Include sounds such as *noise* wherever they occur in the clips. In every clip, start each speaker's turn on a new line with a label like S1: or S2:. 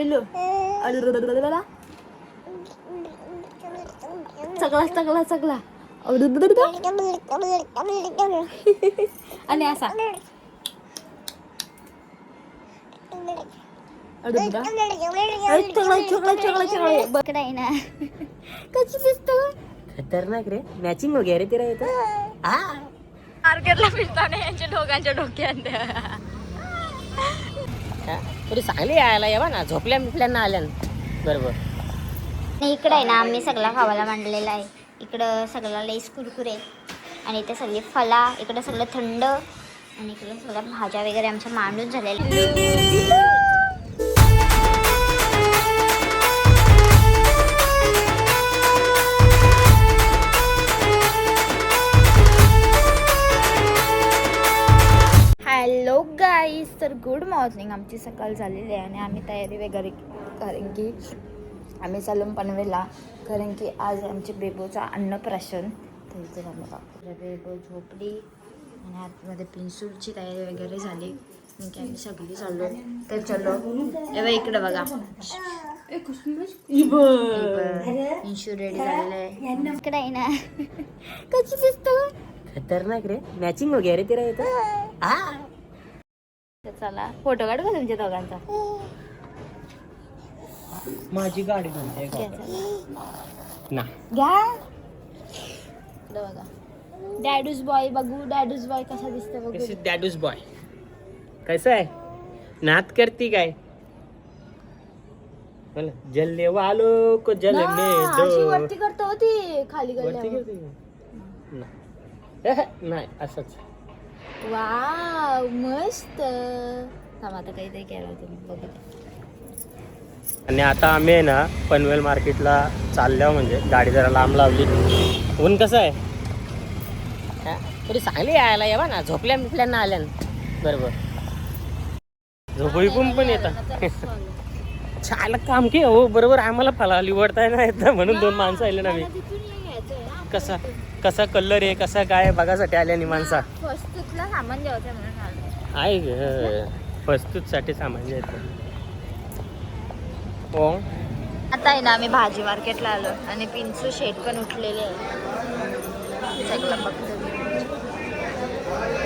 S1: Lu. Aduh, aduh, aduh, aduh,
S2: Aduh, aduh, *laughs* asa.
S1: Aduh, aduh,
S3: खतरनाक रे matching हो गया रे
S2: तेरा ये तो हाँ मार्केट ला
S3: तरी चांगली यायला येवा ना झोपल्या बिपल्यांना आल्या बरोबर.
S2: नाही इकडे आहे ना आम्ही सगळा खावायला मांडलेला आहे. इकडं सगळं लईस कुरकुरे आणि इथे सगळे फला इकडं सगळं थंड आणि इकडं सगळ्या भाज्या वगैरे आमच्या मांडून झालेल्या
S1: तर गुड मॉर्निंग आमची सकाळ झालेली आहे आणि आम्ही तयारी वगैरे कारण की आम्ही चाललो पनवेलला कारण की आज आमच्या बेबोचा अन्नप्राशन. तर बेबो झोपली आणि आतमध्ये पिंसूरची तयारी वगैरे झाली. की आम्ही सगळी चाललो. तर चलो एव्हा इकडं बघा. इन्शूर रेडी झालेलं आहे.
S2: इकडे आहे ना.
S1: कशी दिसतो?
S3: खतरनाक रे. मॅचिंग वगैरे ते राहत
S1: तर चला फोटो काढू का तुमच्या दोघांचा?
S3: माझी गाडी म्हणते. ना.
S1: घ्या. बघा. डॅडूज बॉय बघू डॅडूज बॉय कसा दिसतो बघू.
S3: कशी डॅडूस बॉय कसं आहे? नात करती काय? बोल, जलने वालो को जलने
S1: ना, अशी
S3: दो
S1: वरती करतो होती खाली
S3: वरती
S1: गेल्यावर
S3: करते का? ना. एह, *laughs* नाही असंच.
S1: वाव मस्त. आता काहीतरी केलं तुम्ही बघू.
S3: आणि आता आम्ही आहे ना पनवेल मार्केटला चाललो म्हणजे गाडी जरा लांब लावली. ऊन कसं आहे? हा, तरी चांगली यायला येवा ना. झोपल्या बिपल्यांना आल्या ना. बरोबर. झोपई पण पण येतात. छान काम की हो बरोबर आम्हाला फला लिवडताय ना येत म्हणून दोन माणसं आले ना मी कसा कसा कलर आहे कसा काय बघासाठी आल्या माणसा
S1: वस्तूतला सामान द्यायचं म्हणून आलो.
S3: आहे ग वस्तूसाठी सामान येतं हो
S1: आता आहे ना आम्ही भाजी मार्केटला आलो आणि पिंचू शेट पण उठलेले आहे सगळं बघतो.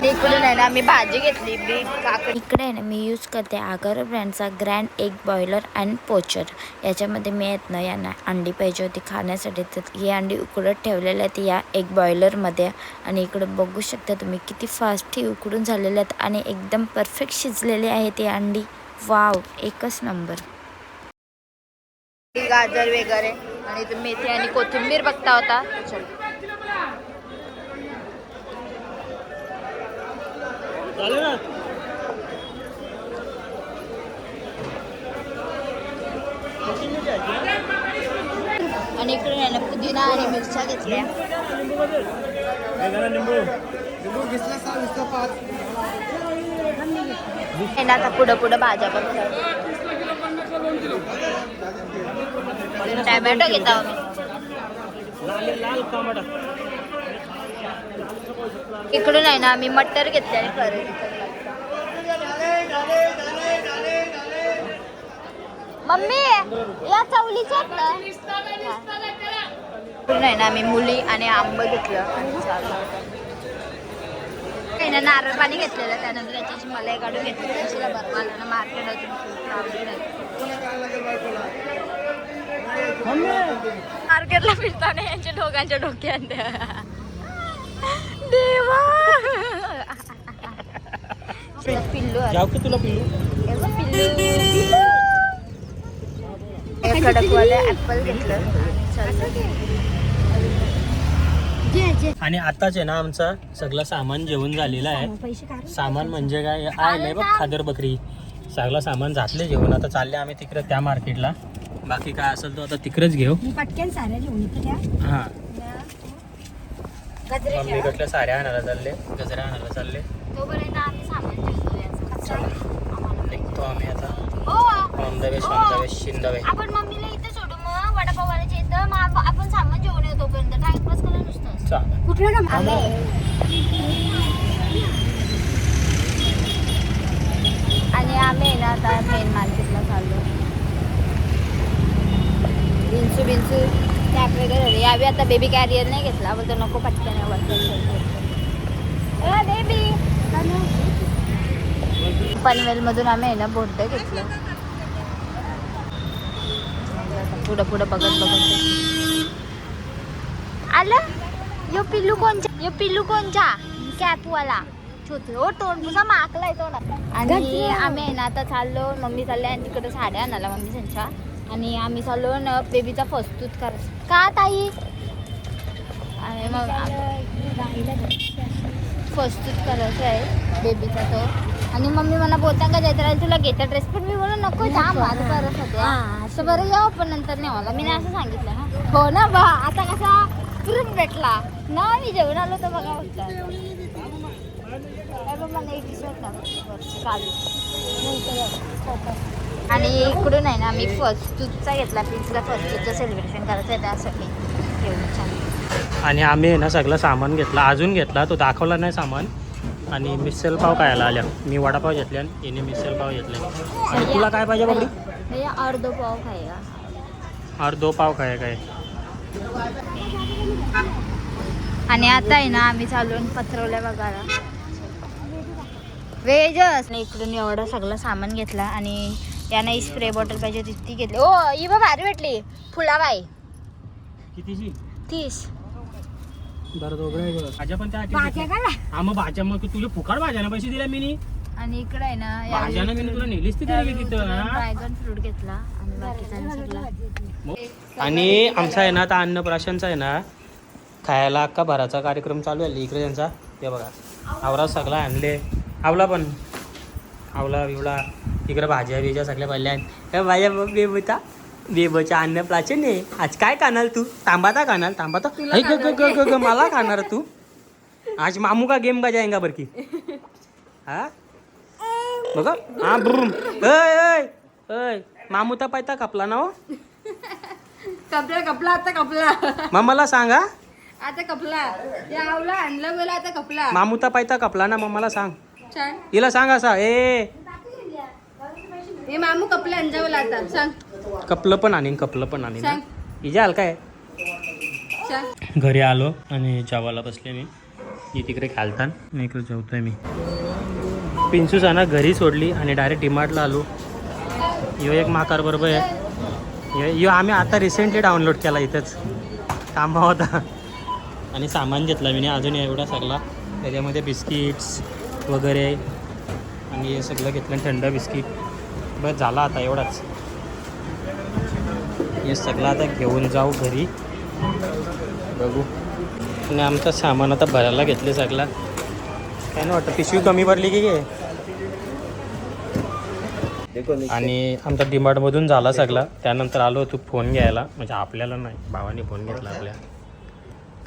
S1: इकडून आहे ना आम्ही भाजी घेतली बीट काकडी.
S2: इकडे आहे ना मी यूज करते आगर ब्रँडचा grand egg boiler and poacher. याच्यामध्ये मी आहेत ना यांना अंडी पाहिजे होती खाण्यासाठी. तर ही अंडी उकडत ठेवलेल्या आहेत या एग बॉयलरमध्ये. आणि इकडे बघू शकता तुम्ही किती फास्ट ही उकडून झालेल्या आहेत आणि एकदम परफेक्ट शिजलेली आहे ती अंडी. वाव एकच नंबर
S1: गाजर वगैरे आणि इथे मेथी आणि कोथिंबीर बघता होता. चल. आणि इकडून आहे ना पुदिना आणि मिरच्या घेतल्या आहे ना आता पुढं पुढं भाज्या पण टॅमॅटो घेता आम्ही
S3: लाल टमाटा
S1: इकडून आहे ना आम्ही मटर घेतले आणि मम्मी या चवलीच्या इकडून आहे ना आम्ही मुली आणि आंब घेतलं. आणि काही ना नारळ पाणी घेतलेलं त्यानंतर याच्याशी मलाई काढून घेतली त्याच्याला बरं मला ना मार्केट मार्केटला फिरताना यांच्या दोघांच्या डोक्यात देवा. पिल्लू.
S3: जाऊ की तुला पिल्लू?
S1: हे बघ, पिल्लू. हे कडकवाले ऍपल घेतलं.
S3: आणि आताच आहे ना आमचा सगळं सामान जेवण झालेलं आहे. सामान म्हणजे काय? आहे नाही बघ खादर बकरी. सगळं सामान घातले जेवण. आता चालले आम्ही तिकडे त्या मार्केटला बाकी काय असेल तो आता तिकडेच घेऊ.
S1: पटकन साऱ्या इथे
S3: हा मम्मीकडल्या साड्या आणायला चालले? गजऱ्या आणायला चालले?
S1: तोपर्यंत आम्ही सामान ठेवतो याचं.
S3: निघतो आम्ही आता
S1: हो.
S3: On the way on the way शिंदवे
S1: आपण मम्मीला इथे सोडू मग. वडापावाला येतं मग आप- आपण सामान जेवण येऊ तोपर्यंत. टाइमपास करा नुसतं
S3: चालेल.
S1: कुठलं आणि आम्ही आहे ना आता मेन मार्केटला चाललो पिंचू बिंचू. वगैरे होते यावेळी आता बेबी कॅरियर नाही घेतला बोलतो नको पटकन बेबी पनवेलमधून आम्ही आहे ना बोर्ड घेतलं. पुढं पुढं बघत बघत आलं? यो पिल्लू कोणचा यो पिल्लू कोणचा कॅपवाला छोटे. तुझा माकलाय तोंड आणि आम्ही आहे ना आता चाललो. मम्मी चालले आणि तिकडे साड्या आणायला मम्मी त्यांच्या. आणि आम्ही चाललो ना बेबीचा फस्तूत कर का ताई? आणि मग फस्तूत करायचं आहे बेबीचा तो. आणि मम्मी मला बोलता का जायचं राहील तुला घेता ड्रेस पण मी बोललो नको जा माझं करत होते. असं बरं येऊ पण नंतर नाही मला. मी नाही असं सांगितलं ना. हो ना बा आता कसा पुरून भेटला. ना मी जेवण आलो तर बघा होता मला एक दिवस आणि इकडून आहे ना मी फर्स्ट तूचा घेतला प्लीजला फर्स्ट तूचं सेलिब्रेशन करायचं आहे त्यासाठी. घेऊन
S3: आणि आम्ही आहे ना सगळं सामान घेतलं अजून घेतला तो दाखवला नाही सामान. आणि मिसल पाव खायला आल्या. मी वडापाव घेतले आणि हिने मिसल पाव घेतले. आणि तुला काय पाहिजे बघडी
S1: भैया अर्धो पाव
S3: और दो पाव खाय काय?
S1: आणि आता आहे ना आम्ही चालून पत्रवल्या बघायला. वेजच. इकडून एवढं सगळं सामान घेतलं आणि यानं स्प्रे बॉटल पाहिजे होती ती घेतली. ओ ही बघ भारी भेटली. फुलाबाई.
S3: कितीची
S1: तीस.
S3: बरं दोघं भाज्या पण त्या हा मग भाज्या मग तुझे फुकाड भाज्यानं पैसे दिले मी
S1: आणि इकडे आहे ना
S3: भाज्यानं मी तुला नेलीच तिथे तिथं हा?
S1: ड्रॅगन फ्रूट घेतला आणि बाकीचा सगळा
S3: आणि आमचा आहे ना आता अन्नप्राशनचा आहे ना खायला अक्का भराचा कार्यक्रम चालू आहे इकडे त्यांचा. ते बघा आवरा सगळा आणले. आवला पण. आवला बिवला. इकडे भाज्या बिज्या सगळ्या भरल्या आहेत. हे भाज्या बेबूचा बेबूच्या अन्नप्राशन आहे. आज काय खाणार तू? तांबाता खाणार तांबाता ग ग ग ग ग, मला खाणार तू. आज मामू का गेम का जाएगा बरकी हा? बघा. हा ब्रुम. मामू तर पायता कापला ना हो.
S4: कपला कपला आता कपला.
S3: मग मला सांगा.
S4: आता कपला. आणलं गेला आता कपला.
S3: मामुता पायता कपला ना मग मला सांग. हिला सांग असा ए
S4: हे मामू कपला अंजावला आता सांग.
S3: कपलं पण आणीन कपलं पण आणीन
S4: सांग.
S3: हिच्या आल काय?
S4: सांग.
S3: घरी आलो आणि जेवायला बसले मी. मी तिकडे खालतान मी इकडे जेवतोय मी. पिंचू ना घरी सोडली आणि डायरेक्ट डिमार्टला आलो. यो एक माकार बरोबर आहे. यो- यो आम्ही आता रिसेंटली डाउनलोड केला इथंच. कामा होता आणि सामान घेतला मी. अजून एवढा सगळा. त्याच्यामध्ये बिस्किट्स वगैरे. आणि हे सगळं घेतलं थंड बिस्किट. बस झाला आता एवढाच. हे सगळं आता घेऊन जाऊ घरी. बघू. आणि आमचं सामान आता भरायला घेतले सगळा. काय ना वाटतं पिशवी कमी भरली की काय? आणि आमचा डिमार्टमधून झाला सगळा. त्यानंतर आलो तू फोन घ्यायला. म्हणजे आपल्याला नाही भावाने फोन घेतला आपल्या.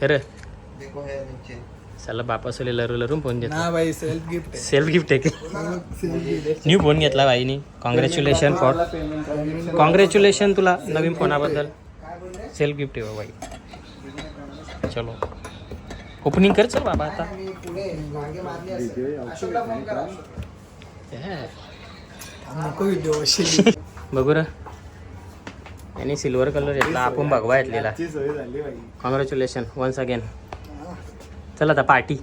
S3: खरं? चला बापासले लरू लरून फोन घेतला.
S5: ना भाई सेल्फ गिफ्ट
S3: सेल्फ गिफ्ट आहे की? न्यू फोन घेतला बाईनी. कॉंग्रॅच्युलेशन फॉर कॉंग्रॅच्युलेशन तुला नवीन फोनाबद्दल सेल्फ गिफ्ट आहे बाई. चलो. ओपनिंग कर चल बाबा आता. बघू रे. आणि सिल्वर कलर घेतला. आपण भगवा घेतलेला.
S5: भाई
S3: कॉंग्रॅच्युलेशन वन्स अगेन चल आता पार्टी.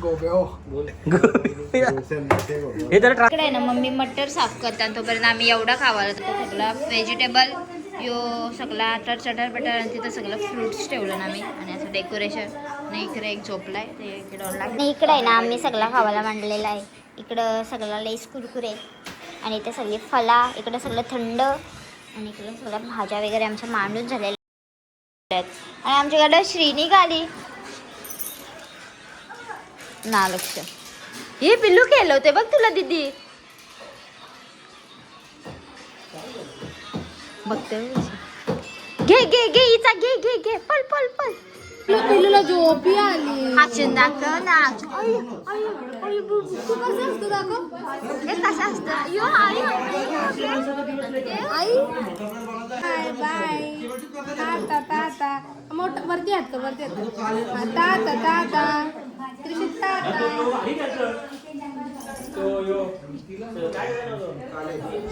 S5: गोब्यो
S3: हे तर
S1: इकडे आहे ना मम्मी मटर साफ करतात. तोपर्यंत आम्ही एवढा खावायला तर सगळं व्हेजिटेबल यो सगळा तर चटर बटर आणि तिथं सगळं फ्रुट्स ठेवलं ना आम्ही. आणि असं डेकोरेशन आणि इकडे एक झोपलाय ते इकडे आहे ना आम्ही सगळं खावायला मांडलेलं आहे. इकडं सगळं लेस कुरकुरे. आणि इथे सगळी फला इकडं सगळं थंड. आणि इकडं सगळ्या भाज्या वगैरे आमच्या मांडून झालेल्या आहेत. आणि आमच्याकडं श्रीनी आली. ना लक्ष. हे पिल्लू केलं होते बघ तुला दीदी. बघते घे घे घे हिचा घे घे घे. पल पल पल
S4: पिल्लूला झोपी आली.
S1: हाचून दाखव ना. हे कसं असतं? आई,
S4: आई. Bye bye. ताता ताता मोठ वरती हात कर वरती हात कर. ताता ताता त्रिशूल ताता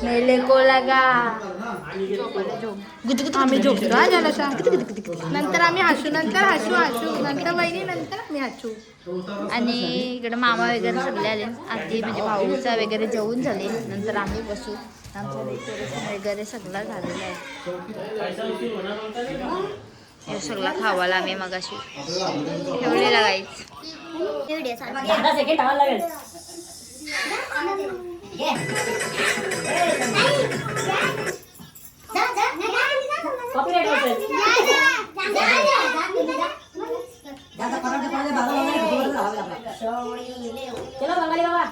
S1: मेले को लगा.
S4: आम्ही हा जरासा नंतर आम्ही हसू नंतर हसू हसू. नंतर बहिणी नंतर आम्ही हसू.
S1: आणि इकडे मामा वगैरे सगळे आले. आधी म्हणजे भाऊचा वगैरे जेवून झाले. नंतर आम्ही बसू. आमचं डेकोरेशन वगैरे सगळं झालेलं आहे. हे सगळं खावाला आम्ही मगाशी. ठेवलेला गाईच
S6: चलो बंगाली बाबा.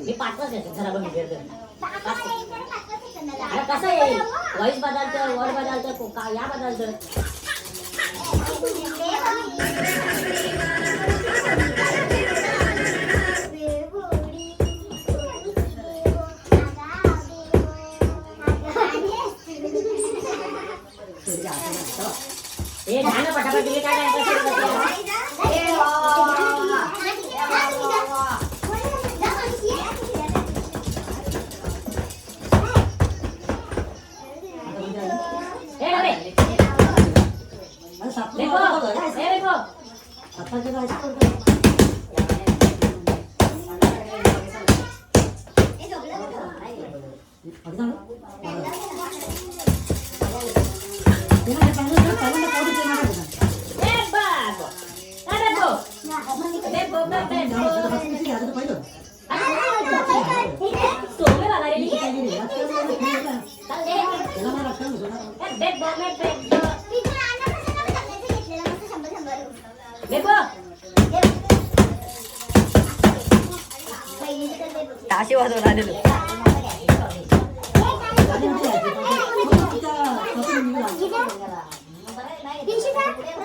S6: मी पाठवच येतो कसं व्हॉइस बदलतं वर्ड बदलतं का या बदलतं देखो हे देखो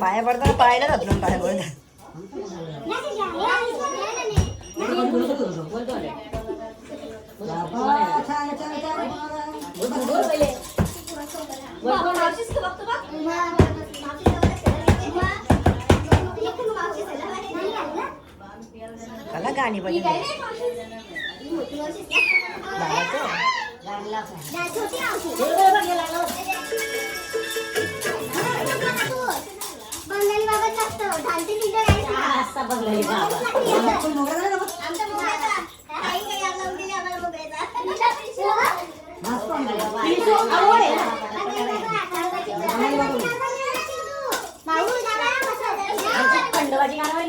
S2: पाया पडताना जातो ना पाया पडता
S6: बोलतो अरे बोल
S2: कला गाणी
S6: हे हा,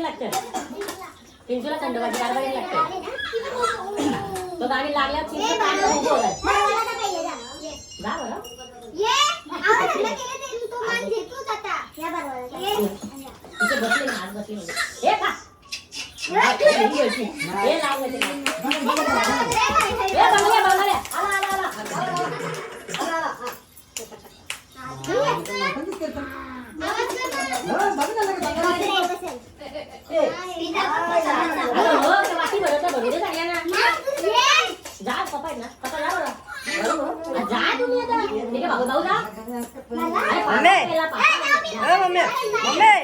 S6: लागतं पिंटूला थंडवाची कारवाई लागतं तो गाणी लागल्यावर. जा बरं तिथे बसले ना आज बसले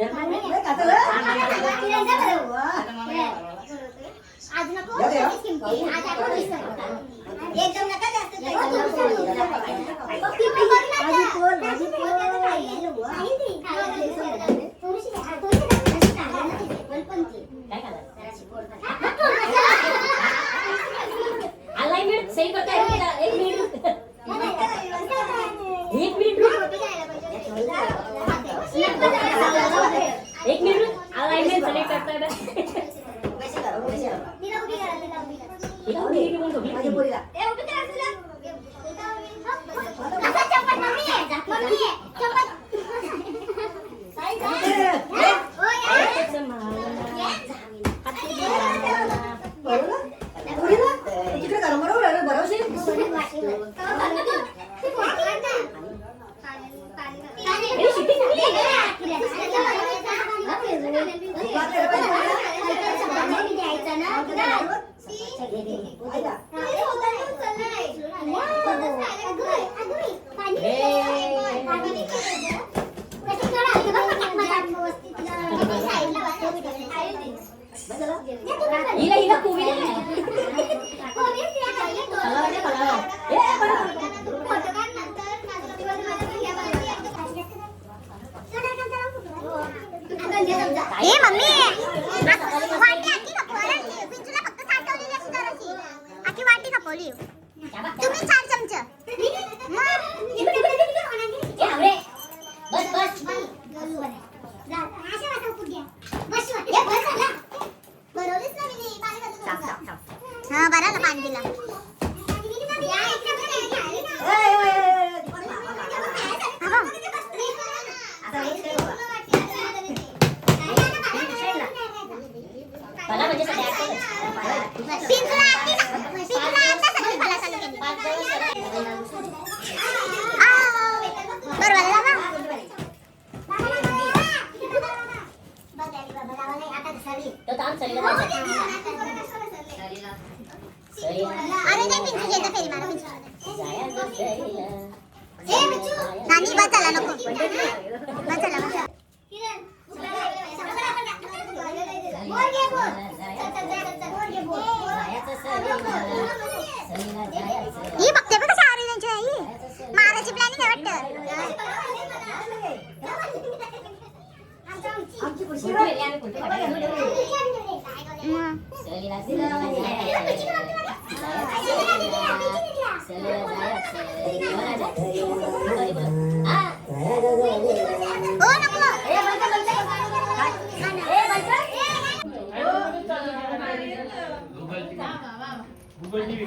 S7: Del momento. हिला हिला कोविड ए मम्मी. वाटी आखी खपवली पिंचूला फक्त साठवलेली अशी जराशी आखी वाटी खपवली तुम्ही चार चमच बस बस हा बरा ना पाणी दिला अरे नाही पिंटू घे फेरी मारा नानी बचाला नको बचाला बचाला ही बघते बघ कशा आरी त्यांची आई. मारायची प्लॅनिंग आहे. वाटतं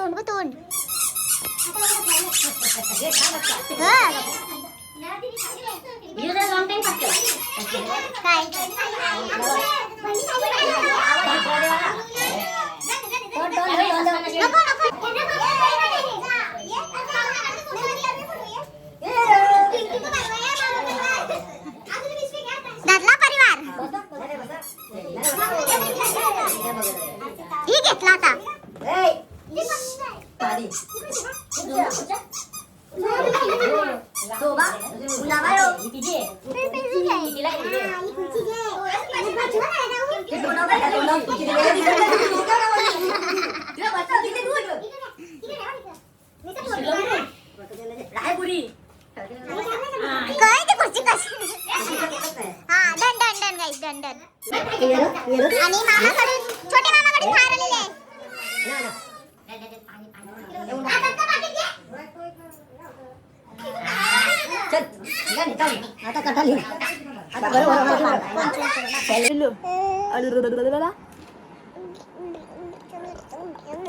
S7: पिशवीत कोणी टाकली ती बघ ना इतका भरून मोकळी झाली बदक चोरीला गेला हिरी चोरला काय चिठी पण केली आम्ही बदक चोरीला गेला अँगल द्यायला नाही आई तोंड ग तोंड काय नको दादला परिवार ही घेतला आता काय ते खुर्ची कशी हा done done done guys done done आणि मामाकडे छोटे मामाकडे बाहेर आलेले आहे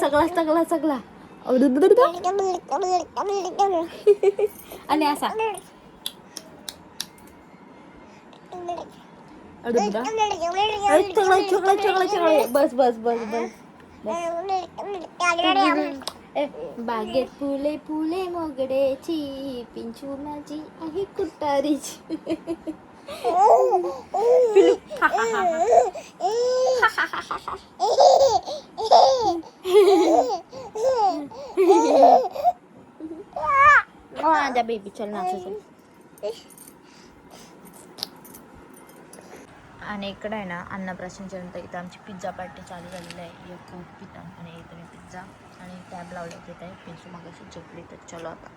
S1: सगळा सगळा सगळा आणि असा चगळा चगळा चगळा चगळा बस बस बस बस ए, बागेत फुले फुले मोगड्याची पिंचू माझी आहे कुटारीची पिलू हा, हा, हा, हा. ओ, आजा बेबी चल नाचू चल आणि इकडे आहे ना अन्नप्राशनच्या नंतर इथं आमची पिझ्झा पार्टी चालू झालेली आहे. एक खूप पिता आणि इथं मी पिझ्झा आणि टॅब लावल्या तिथे पिंचू मागाशी झोपली तर चलो आता.